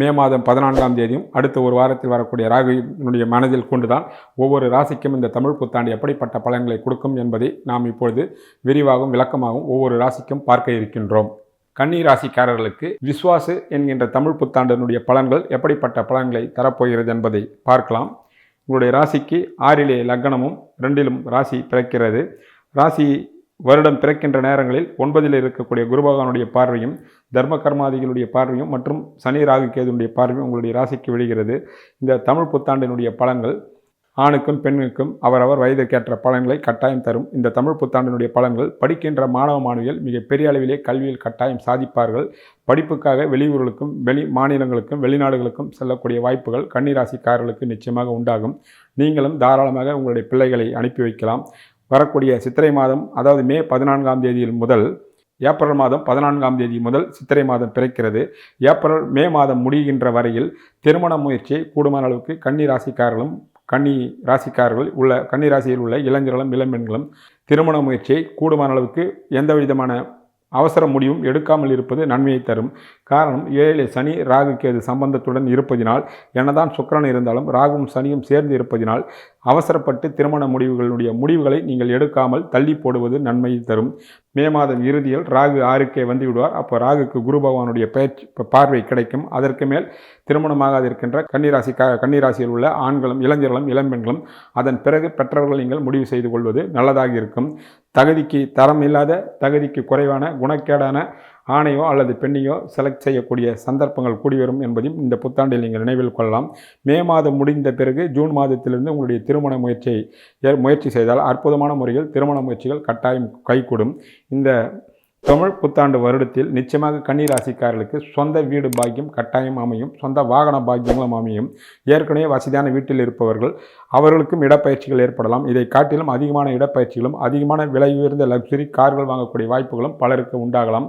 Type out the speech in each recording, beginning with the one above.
மே மாதம் பதினான்காம் தேதியும் அடுத்த ஒரு வாரத்தில் வரக்கூடிய ராகுனுடைய மனதில் கொண்டுதான் ஒவ்வொரு ராசிக்கும் இந்த தமிழ் புத்தாண்டு எப்படிப்பட்ட பலன்களை கொடுக்கும் என்பதை நாம் இப்பொழுது விரிவாகவும் விளக்கமாகவும் ஒவ்வொரு ராசிக்கும் பார்க்க இருக்கின்றோம். கன்னி ராசிக்காரர்களுக்கு விஸ்வாசு என்கின்ற தமிழ் புத்தாண்டினுடைய பலன்கள் எப்படிப்பட்ட பலன்களை தரப்போகிறது என்பதை பார்க்கலாம். உங்களுடைய ராசிக்கு ஆறிலே லக்னமும் ரெண்டிலும் ராசி பிறக்கிறது. ராசி வருடம் பிறக்கின்ற நேரங்களில் ஒன்பதில் இருக்கக்கூடிய குருபகவானுடைய பார்வையும் தர்ம கர்மாதிகளுடைய பார்வையும் மற்றும் சனி ராகு கேதுனுடைய பார்வையும் உங்களுடைய ராசிக்கு விழுகிறது. இந்த தமிழ் புத்தாண்டினுடைய பலன்கள் ஆணுக்கும் பெண்ணுக்கும் அவரவர் வயதுக்கேற்ற பலன்களை கட்டாயம் தரும். இந்த தமிழ் புத்தாண்டினுடைய பலன்கள் படிக்கின்ற மாணவ மாணவிகள் மிக பெரிய அளவிலே கல்வியில் கட்டாயம் சாதிப்பார்கள். படிப்புக்காக வெளியூர்களுக்கும் வெளி மாநிலங்களுக்கும் வெளிநாடுகளுக்கும் செல்லக்கூடிய வாய்ப்புகள் கன்னிராசிக்காரர்களுக்கு நிச்சயமாக உண்டாகும். நீங்களும் தாராளமாக உங்களுடைய பிள்ளைகளை அனுப்பி வைக்கலாம். வரக்கூடிய சித்திரை மாதம் அதாவது மே பதினான்காம் தேதியில் முதல் ஏப்ரல் மாதம் பதினான்காம் தேதி முதல் சித்திரை மாதம் பிறக்கிறது. ஏப்ரல் மே மாதம் முடிகின்ற வரையில் திருமண முயற்சியை கூடுமான அளவுக்கு கன்னி ராசிக்காரர்களும் கன்னி ராசிக்காரர்கள் உள்ள கன்னி ராசியில் உள்ள இளைஞர்களும் இளம்பெண்களும் திருமண முயற்சியை கூடுமான அளவுக்கு எந்த விதமான அவசர முடிவும் எடுக்காமல் இருப்பது நன்மையை தரும். காரணம் ஏழு சனி ராகு கேது சம்பந்தத்துடன் இருப்பதினால் என்னதான் சுக்கரன் இருந்தாலும் ராகும் சனியும் சேர்ந்து இருப்பதினால் அவசரப்பட்டு திருமண முடிவுகளுடைய முடிவுகளை நீங்கள் எடுக்காமல் தள்ளி போடுவது நன்மையை தரும். மே மாதம் இறுதியில் ராகு ஆறுக்கே வந்து விடுவார். அப்போ ராகுக்கு குரு பகவானுடைய பயிற்சி பார்வை கிடைக்கும். அதற்கு மேல் திருமணமாகாது இருக்கின்ற கன்னிராசி க கன்னிராசியில் உள்ள ஆண்களும் இளைஞர்களும் இளம்பெண்களும் அதன் பிறகு பெற்றவர்கள் நீங்கள் முடிவு செய்து கொள்வது நல்லதாக இருக்கும். தகுதிக்கு தரம் இல்லாத தகுதிக்கு குறைவான குணக்கேடான ஆணையோ அல்லது பெண்ணையோ செலக்ட் செய்யக்கூடிய சந்தர்ப்பங்கள் கூடி வரும் என்பதையும் இந்த புத்தாண்டில் நீங்கள் நினைவில் கொள்ளலாம். மே மாதம் முடிந்த பிறகு ஜூன் மாதத்திலிருந்து உங்களுடைய திருமண முயற்சியை முயற்சி செய்தால் அற்புதமான முறையில் திருமண முயற்சிகள் கட்டாயம் கைகூடும். இந்த தமிழ் புத்தாண்டு வருடத்தில் நிச்சயமாக கன்னிராசிக்காரர்களுக்கு சொந்த வீடு பாக்கியம் கட்டாயம் அமையும். சொந்த வாகன பாக்கியங்களும் அமையும். ஏற்கனவே வசதியான வீட்டில் இருப்பவர்கள் அவர்களுக்கும் இடப்பயிற்சிகள் ஏற்படலாம். இதை காட்டிலும் அதிகமான இடப்பயிற்சிகளும் அதிகமான விலை உயர்ந்த லக்ஸரி கார்கள் வாங்கக்கூடிய வாய்ப்புகளும் பலருக்கு உண்டாகலாம்.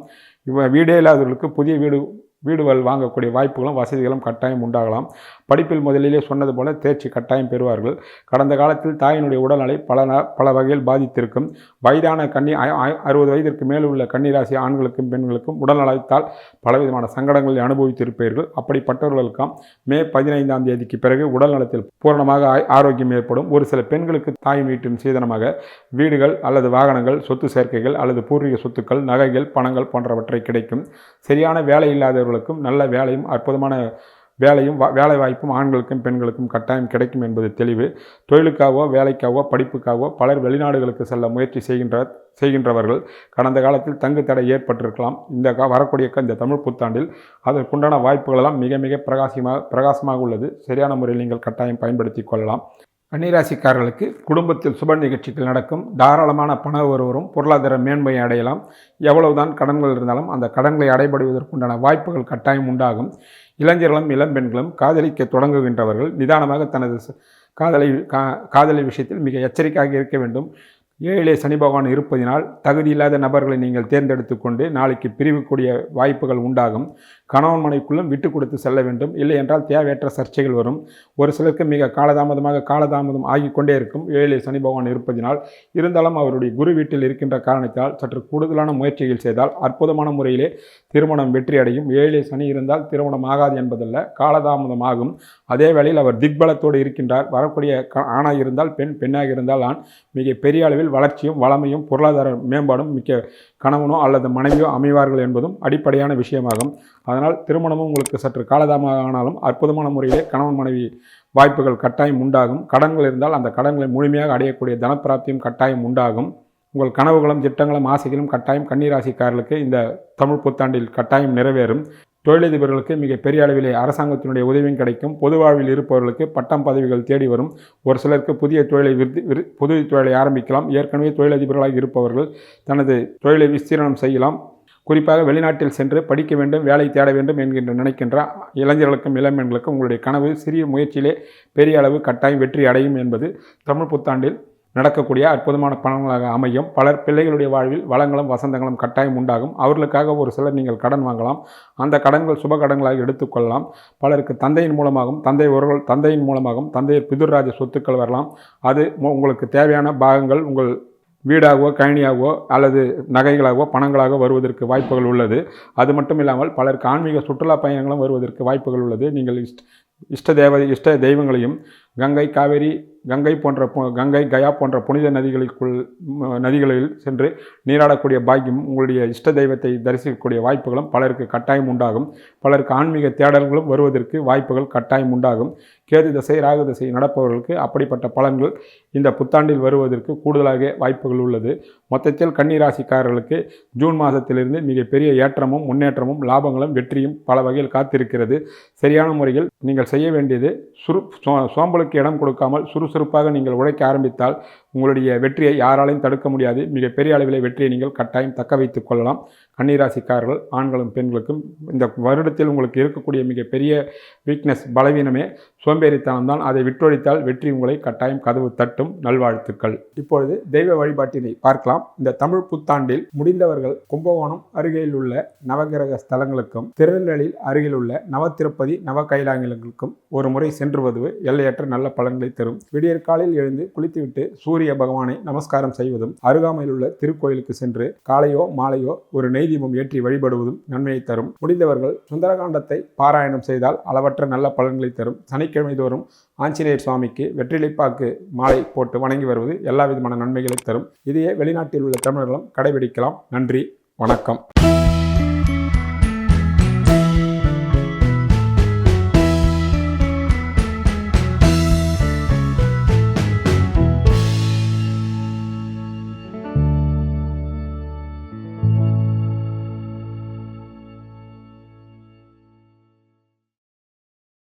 இவ வீடே இல்லாதவர்களுக்கு புதிய வீடு வீடுகள் வாங்கக்கூடிய வாய்ப்புகளும் வசதிகளும் கட்டாயம் உண்டாகலாம். படிப்பில் முதலிலே சொன்னது போல தேர்ச்சி கட்டாயம் பெறுவார்கள். கடந்த காலத்தில் தாயினுடைய உடல்நிலை பல ந- பல வகையில் பாதித்திருக்கும். வயதான கன்னி அறுபது வயதிற்கு மேல் உள்ள கன்னிராசி ஆண்களுக்கும் பெண்களுக்கும் உடல்நலத்தால் பலவிதமான சங்கடங்களை அனுபவித்திருப்பீர்கள். அப்படிப்பட்டவர்களுக்கும் மே பதினைந்தாம் தேதிக்கு பிறகு உடல்நலத்தில் பூரணமாக ஆ- ஆரோக்கியம் ஏற்படும். ஒரு சில பெண்களுக்கு தாய் வீட்டின் சீதனமாக வீடுகள் அல்லது வாகனங்கள் சொத்து சேர்க்கைகள் அல்லது பூர்வீக சொத்துக்கள் நகைகள் பணங்கள் போன்றவற்றை கிடைக்கும். சரியான வேலை இல்லாதவர்களுக்கும் நல்ல வேலையும் அற்புதமான வேலையும் வேலை வாய்ப்பும் ஆண்களுக்கும் பெண்களுக்கும் கட்டாயம் கிடைக்கும் என்பது தெளிவு. தொழிலுக்காகவோ வேலைக்காகவோ படிப்புக்காகவோ பலர் வெளிநாடுகளுக்கு செல்ல முயற்சி செய்கின்ற செய்கின்றவர்கள். கடந்த காலத்தில் தங்கு தடை ஏற்பட்டிருக்கலாம். இந்த வரக்கூடிய க- இந்த தமிழ் புத்தாண்டில் அதற்குண்டான வாய்ப்புகளெல்லாம் மிக மிக பிரகாசமாக பிரகாசமாக உள்ளது. சரியான முறையில் நீங்கள் கட்டாயம் பயன்படுத்தி கொள்ளலாம். கன்னிராசிக்காரர்களுக்கு குடும்பத்தில் சுப நிகழ்ச்சிகள் நடக்கும். தாராளமான பண ஒருவரும் பொருளாதார மேன்மையை அடையலாம். எவ்வளவுதான் கடன்கள் இருந்தாலும் அந்த கடன்களை அடைபடுவதற்குண்டான வாய்ப்புகள் கட்டாயம் உண்டாகும். இளைஞர்களும் இளம்பெண்களும் காதலிக்க தொடங்குகின்றவர்கள். நிதானமாக தனது காதலை கா காதலை விஷயத்தில் மிக எச்சரிக்கையாக இருக்க வேண்டும். ஏழிலே சனி பகவான் இருப்பதினால் தகுதியில்லாத நபர்களை நீங்கள் தேர்ந்தெடுத்து கொண்டு நாளைக்கு பிரிவுக்கூடிய வாய்ப்புகள் உண்டாகும். கணவன் மனைக்குள்ளும் விட்டு கொடுத்து செல்ல வேண்டும். இல்லை என்றால் தேவையற்ற சர்ச்சைகள் வரும். ஒரு சிலருக்கு மிக காலதாமதமாக காலதாமதம் ஆகிக் கொண்டே இருக்கும். ஏழிலே சனி பகவான் இருப்பதினால் இருந்தாலும் அவருடைய குரு வீட்டில் இருக்கின்ற காரணத்தால் சற்று கூடுதலான முயற்சிகள் செய்தால் அற்புதமான முறையிலே திருமணம் வெற்றி அடையும் ஏழிலே சனி இருந்தால் திருமணம் ஆகாது என்பதல்ல காலதாமதம் ஆகும் அதே வேளையில் அவர் திக்பலத்தோடு இருக்கின்றார். வரக்கூடிய க- ஆணாக இருந்தால் பெண் பெண்ணாக இருந்தால் ஆண். மிக பெரிய அளவில் வளர்ச்சியும் வளமையும் பொருளாதார மேம்பாடும் மிக்க கணவனோ அல்லது மனைவியோ அமைவார்கள் என்பதும் அடிப்படையான விஷயமாகும். அதனால் திருமணமும் உங்களுக்கு சற்று காலதாமதாக ஆனாலும் அற்புதமான முறையிலே கணவன் மனைவி வாய்ப்புகள் கட்டாயம் உண்டாகும். கடன்கள் இருந்தால் அந்த கடன்களை முழுமையாக அடையக்கூடிய தனப்பிராப்தியும் கட்டாயம் உண்டாகும். உங்கள் கனவுகளும் திட்டங்களும் ஆசைகளும் கட்டாயம் கன்னிராசிக்காரர்களுக்கு இந்த தமிழ் புத்தாண்டில் கட்டாயம் நிறைவேறும். தொழிலதிபர்களுக்கு மிக பெரிய அளவிலே அரசாங்கத்தினுடைய உதவியும் கிடைக்கும். பொது வாழ்வில் இருப்பவர்களுக்கு பட்டம் பதவிகள் தேடி வரும். ஒரு சிலருக்கு புதிய தொழிலை விருது விரு புதிய தொழிலை ஆரம்பிக்கலாம். ஏற்கனவே தொழிலதிபர்களாக இருப்பவர்கள் தனது தொழிலை விஸ்தீரணம் செய்யலாம். குறிப்பாக வெளிநாட்டில் சென்று படிக்க வேண்டும் வேலை தேட வேண்டும் என்கின்ற நினைக்கின்ற இளைஞர்களுக்கும் இளம்பெண்களுக்கும் உங்களுடைய கனவு சிறிய முயற்சியிலே பெரிய அளவு கட்டாயம் வெற்றி அடையும் என்பது தமிழ் புத்தாண்டில் நடக்கக்கூடிய அற்புதமான பணங்களாக அமையும். பலர் பிள்ளைகளுடைய வாழ்வில் வளங்களும் வசந்தங்களும் கட்டாயம் உண்டாகும். அவர்களுக்காக ஒரு சிலர் நீங்கள் கடன் வாங்கலாம். அந்த கடன்கள் சுப கடன்களாக எடுத்துக்கொள்ளலாம் பலருக்கு தந்தையின் மூலமாகவும் தந்தை உறவுகள் தந்தையின் மூலமாகவும் தந்தையர் பிதுர்ராஜ சொத்துக்கள் வரலாம். அது மு- உங்களுக்கு தேவையான பாகங்கள் உங்கள் வீடாகவோ கழனியாகவோ அல்லது நகைகளாகவோ பணங்களாக வருவதற்கு வாய்ப்புகள் உள்ளது. அது மட்டும் இல்லாமல் பலருக்கு ஆன்மீக சுற்றுலா பயணங்களும் வருவதற்கு வாய்ப்புகள் உள்ளது. நீங்கள் இஷ்ட இஷ்ட தேவதை இஷ்ட தெய்வங்களையும் கங்கை காவேரி கங்கை போன்ற கங்கை கயா போன்ற புனித நதிகளுக்குள் நதிகளில் சென்று நீராடக்கூடிய பாக்கியம் உங்களுடைய இஷ்ட தெய்வத்தை தரிசிக்கக்கூடிய வாய்ப்புகளும் பலருக்கு கட்டாயம் உண்டாகும். பலருக்கு ஆன்மீக தேடல்களும் வருவதற்கு வாய்ப்புகள் கட்டாயம் உண்டாகும். கேது திசை ராகு திசை நடப்பவர்களுக்கு அப்படிப்பட்ட பலன்கள் இந்த புத்தாண்டில் வருவதற்கு கூடுதலாக வாய்ப்புகள் உள்ளது. மொத்தத்தில் கன்னிராசிக்காரர்களுக்கு ஜூன் மாதத்திலிருந்து மிகப்பெரிய ஏற்றமும் முன்னேற்றமும் லாபங்களும் வெற்றியும் பல வகையில் காத்திருக்கிறது. சரியான முறையில் நீங்கள் செய்ய வேண்டியது சுரு சோ- சோம்பலுக்கு இடம் கொடுக்காமல் சுறுசுறுப்பாக நீங்கள் உழைக்க ஆரம்பித்தால் உங்களுடைய வெற்றியை யாராலையும் தடுக்க முடியாது. மிகப்பெரிய அளவிலே வெற்றியை நீங்கள் கட்டாயம் தக்க வைத்துக் கொள்ளலாம். கன்னிராசிக்காரர்கள் ஆண்களும் பெண்களுக்கும் இந்த வருடத்தில் உங்களுக்கு இருக்கக்கூடிய மிகப்பெரிய வீக்னஸ் பலவீனமே சோம்பேறித்தனம் தான். அதை விட்டொழித்தால் வெற்றி உங்களை கட்டாயம் கதவு தட்டும். நல்வாழ்த்துக்கள். இப்பொழுது தெய்வ வழிபாட்டினை பார்க்கலாம். இந்த தமிழ் புத்தாண்டில் முடிந்தவர்கள் கும்பகோணம் அருகில் உள்ள நவகிரக ஸ்தலங்களுக்கும் திருநெல்வேலியில் அருகில் உள்ள நவத்திருப்பதி நவ கைலாயங்களுக்கும் ஒரு முறை சென்று வருவது எல்லையற்ற நல்ல பலன்களை தரும். விடியற்காலில் எழுந்து குளித்துவிட்டு சூரிய பகவானை நமஸ்காரம் செய்வதும் அருகாமையில் உள்ள திருக்கோயிலுக்கு சென்று காலையோ மாலையோ ஒரு நெய்தீபம் ஏற்றி வழிபடுவதும் நன்மையை தரும். முடிந்தவர்கள் சுந்தரகாண்டத்தை பாராயணம் செய்தால் அளவற்ற நல்ல பலன்களை தரும். சனிக்கிழமை தோறும் ஆஞ்சநேயர் சுவாமிக்கு வெற்றிலைப்பாக்கு மாலை போட்டு வணங்கி வருவது எல்லா விதமான நன்மைகளை தரும். இதையே வெளிநாட்டில் உள்ள தமிழர்களும் கடைபிடிக்கலாம். நன்றி வணக்கம்.